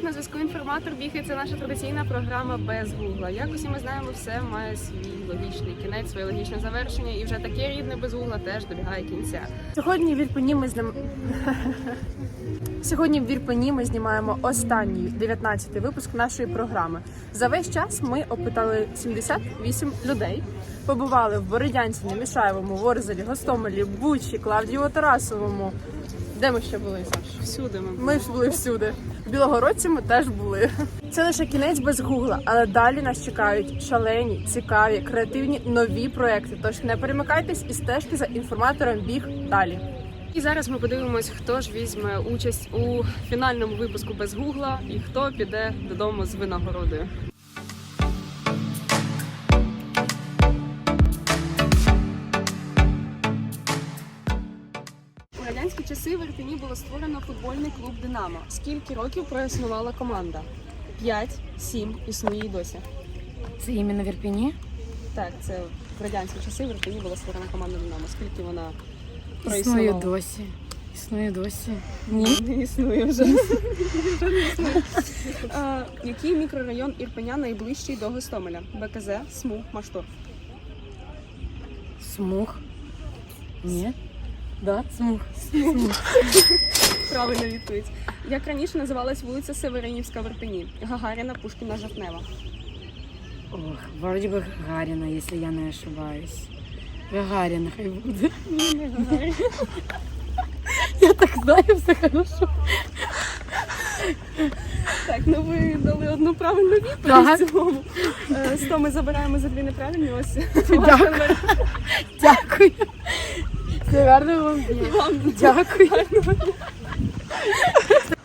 привіт! На зв'язку інформатор бігає. Це наша традиційна програма без гугла. Як усі ми знаємо, все має свій логічний кінець, своє логічне завершення, і вже таке рідне без гугла теж добігає кінця. Сьогодні в Ірпені ми знім... Сьогодні в Ірпені ми знімаємо останній 19-й випуск нашої програми. За весь час ми опитали 78 людей. Побували в Бородянці, Немішаєвому, Ворзелі, Гостомелі, Бучі, Клавдіво Тарасовому. Де ми ще були, Саш? Всюди ми. Ми ж були всюди. В Білогородці ми теж були. Це лише кінець без гугла, але далі нас чекають шалені, цікаві, креативні нові проекти. Тож не перемикайтесь і стежте за інформатором біг далі. І зараз ми подивимось, хто ж візьме участь у фінальному випуску без гугла і хто піде додому з винагородою. Радянські часи в Ірпені було створено футбольний клуб Динамо. Скільки років проіснувала команда? П'ять, сім, існує й досі. Це іменно в Ірпіні? Так, це в радянські часи в Ірпені була створена команда Динамо. Скільки вона Існує досі. Існує досі. Ні. Не існує вже. А, Який мікрорайон Ірпеня найближчий до Гостомеля? БКЗ, СМУ, Маштур. Смуг. Ні. Да, смуг. Смуг. Правильна відповідь. Як раніше називалась вулиця Северинівська в Ірпені? Гагаріна, Пушкіна, Жовтнева. Ох, вроде бы Гагарина, если я не ошибаюсь. Гагарина хай буде. Гагаріна. Я так знаю, все хорошо. Так, ну ви дали одну правильну відповідь Так. в цілому. Е, Сто ми забираємо за дві неправильні. Ось Дякую. Дякую. Це гарно вам. Дякую.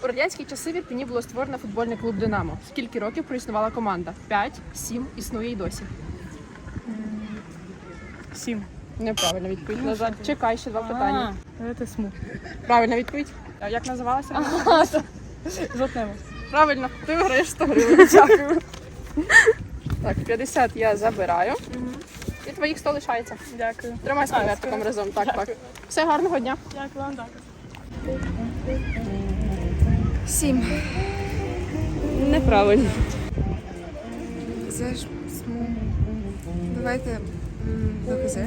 У радянські часи в Ірпені було створено футбольний клуб Динамо. Скільки років проіснувала команда? П'ять, сім, існує й досі. Сім. Неправильна відповідь. На жаль, чекай ще два питання. Це смуг. Правильна відповідь. А як називалася? Жовтнева. Правильно, ти виграєш 100 гривень. Дякую. Так, 50 я забираю. Твоїх 100 лишається. Дякую. Тримай з конвертиком разом. Так, так. Все гарного дня. Дякую вам так. Сім. Неправильно. Це ж сму. Давайте БКЗ.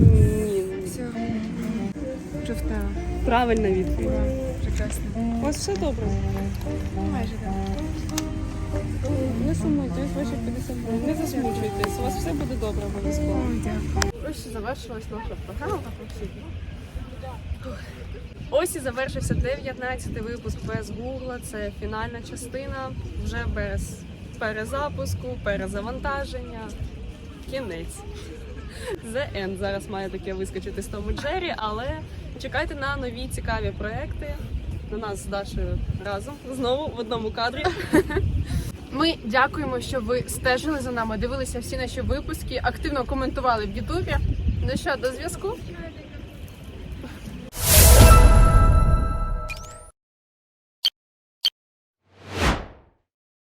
Ні. Все. Жовтнева. Правильна відповідь. Прекрасно. У вас все добре? Майже так. Не сумуйтесь, ваші 50 гривень. Не засмучуйтесь, у вас все буде добре обов'язково. Дякую. Ось і завершилась наша програма. Ось і завершився 19-й випуск без гугла. Це фінальна частина, вже без перезапуску, перезавантаження. Кінець. The End зараз має таке вискочити з Тому Джері, але чекайте на нові цікаві проекти. На нас з Дашею разом знову в одному кадрі. Ми дякуємо, що ви стежили за нами, дивилися всі наші випуски, активно коментували в Ютубі. Ну що, до зв'язку?